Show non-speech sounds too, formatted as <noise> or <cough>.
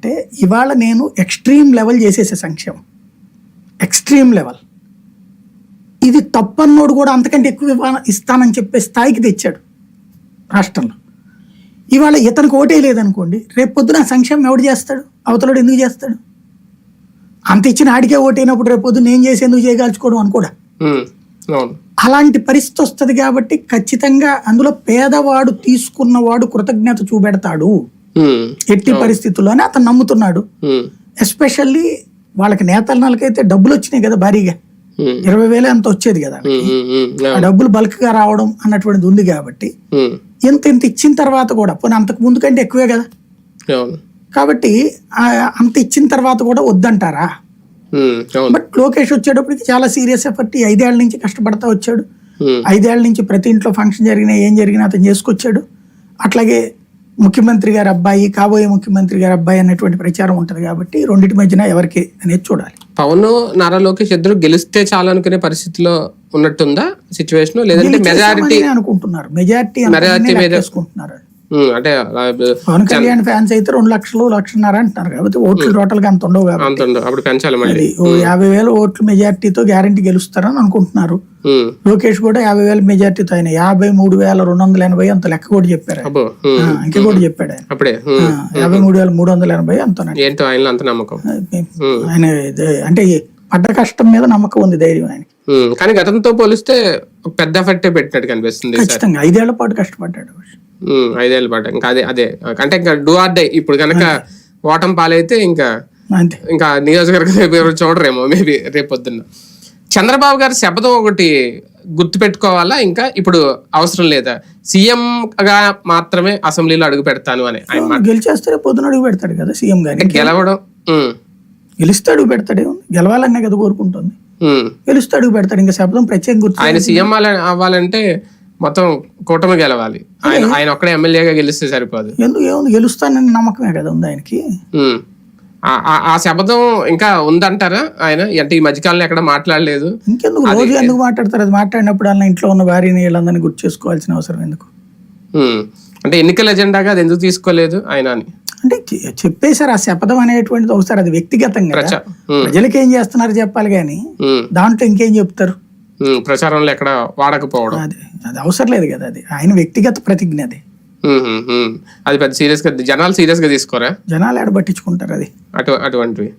అంటే ఇవాళ నేను ఎక్స్ట్రీమ్ లెవెల్ చేసేసే సంక్షేమం. Extreme level. ఇది తప్పన్నోడు కూడా అంతకంటే ఎక్కువ ఇస్తానని చెప్పే స్థాయికి తెచ్చాడు రాష్ట్రంలో. ఇవాళ ఇతనికి ఓటే లేదనుకోండి రేపు పొద్దున సంక్షేమం ఎవడు చేస్తాడు? అవతలోడు ఎందుకు చేస్తాడు? అంత ఇచ్చిన ఆడికే ఓటైనప్పుడు రేపు పొద్దున నేను చేసి ఎందుకు చేయగలుచుకోవడం అనుకోడా? అలాంటి పరిస్థితి వస్తుంది కాబట్టి ఖచ్చితంగా అందులో పేదవాడు తీసుకున్నవాడు కృతజ్ఞత చూపెడతాడు. ఎట్టి పరిస్థితుల్లోనే అతను నమ్ముతున్నాడు. ఎస్పెషల్లీ వాళ్ళకి నేతలనలకైతే డబ్బులు వచ్చినాయి కదా భారీగా. ఇరవై వేలు అంత వచ్చేది కదా ఆ. డబ్బులు బల్క్గా రావడం అన్నటువంటిది ఉంది కాబట్టి ఉమ్, ఇంత ఇచ్చిన తర్వాత కూడా పోనీ అంతకు ముందు కంటే ఎక్కువే కదా. కాబట్టి అంత ఇచ్చిన తర్వాత కూడా వద్దంటారా? బట్ లోకేష్ వచ్చేటప్పటికి చాలా సీరియస్ ఎఫర్ట్. ఐదేళ్ళ నుంచి కష్టపడతా వచ్చాడు. ఐదేళ్ళ నుంచి ప్రతి ఇంట్లో ఫంక్షన్ జరిగినా ఏం జరిగినా అతను చేసుకొచ్చాడు. అట్లాగే ముఖ్యమంత్రి గారి అబ్బాయి కాబోయే ముఖ్యమంత్రి గారి అబ్బాయి అనేటువంటి ప్రచారం ఉంటది కాబట్టి రెండింటి మధ్యన ఎవరికి అనేది చూడాలి. పవన్ నారా లోకేష్ ఇద్దరు గెలిస్తే చాలు అనుకునే పరిస్థితిలో ఉన్నట్టుందా సిచ్యువేషన్ లేదంటే మెజారిటీ అనుకుంటున్నారు. మెజారిటీ Majority మీద- అంటే పవన్ కళ్యాణ్ ఫ్యాన్స్ అయితే రెండు లక్షలు లక్షన్నర అంటున్నారు కాబట్టి ఓట్లు టోటల్గా అంత ఉండవు కాబట్టి. అప్పుడు పెంచాలి మళ్ళీ. యాభై వేల ఓట్లు మెజారిటీతో గ్యారంటీ గెలుస్తారని అనుకుంటున్నారు. లోకేష్ కూడా యాభై వేల మెజారిటీతో ఆయన యాభై మూడు వేల రెండు వందల ఎనభై అంత లెక్క కూడా చెప్పారు ఆయన. ఇంకా కూడా చెప్పాడు ఆయన. అప్పుడే యాభై మూడు వేల మూడు వందల ఎనభై అంత అంత నమ్మకం. ఆయన అంటే పడ్డ కష్టం మీద నమ్మకం ఉంది ధైర్యం ఆయనకి. ఉమ్, కానీ గతంతో పోలిస్తే పెద్ద ఎఫెక్టే పెట్టినట్టు కనిపిస్తుంది. ఖచ్చితంగా ఐదేళ్ళ పాటు కష్టపడ్డాడు. ఐదేళ్ళు పాటు. ఇంకా అదే అదే. అంటే ఇంకా డూ ఆర్ డే ఇప్పుడు కనుక <laughs> ఓటం పాలైతే ఇంకా ఇంకా నియోజకవర్గం చూడరేమో మేబీ రేపు పొద్దున్న. చంద్రబాబు గారి శపథం ఒకటి గుర్తు పెట్టుకోవాలా? ఇంకా ఇప్పుడు అవసరం లేదా? సీఎం గా మాత్రమే అసెంబ్లీలో అడుగు పెడతాను అని ఆయన. గెలిచేస్తే రేపు పొద్దున అడుగు పెడతాడు కదా సీఎం గాని గెలవడం. గెలిస్తే అడుగు పెడతాడు? గెలవాలనే కదా కోరుకుంటుంది. గెలిస్తే అడుగు పెడతాడు. ఇంకా శబ్దం ప్రత్యేక గుర్తు ఆయన సీఎం అవ్వాల- అవ్వాలంటే మొత్తం కూటమి గెలవాలి. ఆయన ఆయన ఒక్కడే ఎమ్మెల్యేగా గెలిస్తే సరిపోదు. ఎందుకు ఏముంది? గెలుస్తానని నమ్మకమే కదా ఉంది ఆయనకి. ఆ- శపథం ఇంకా ఉందంటారా ఆయన? అంటే ఈ మధ్యకాలంలో ఎక్కడ మాట్లాడలేదు. ఇంకెందుకు? రోజు ఎందుకు మాట్లాడతారు? అది మాట్లాడినప్పుడు అలా ఇంట్లో ఉన్న భార్యని వీళ్ళందరినీ గుర్తు చేసుకోవాల్సిన అవసరం ఎందుకు. అంటే ఎన్నికల ఎజెండాగా అది ఎందుకు తీసుకోలేదు ఆయన అని? అంటే చెప్పేశారు ఆ శపథం అనేటువంటిది ఒకసారి అది వ్యక్తిగతంగా ప్రజలకి ఏం చేస్తున్నారు చెప్పాలి కానీ దాంట్లో ఇంకేం చెప్తారు? ప్రచారంలో ఎక్కడ వాడకపోవడం. అది అది అవసరం లేదు కదా అది. ఆయన వ్యక్తిగత ప్రతిజ్ఞ అది. అది పెద్ద సీరియస్గా జనాలు సీరియస్గా తీసుకోరా? జనాలు ఎడ పట్టించుకుంటారు అది. అటు అటువంటివి.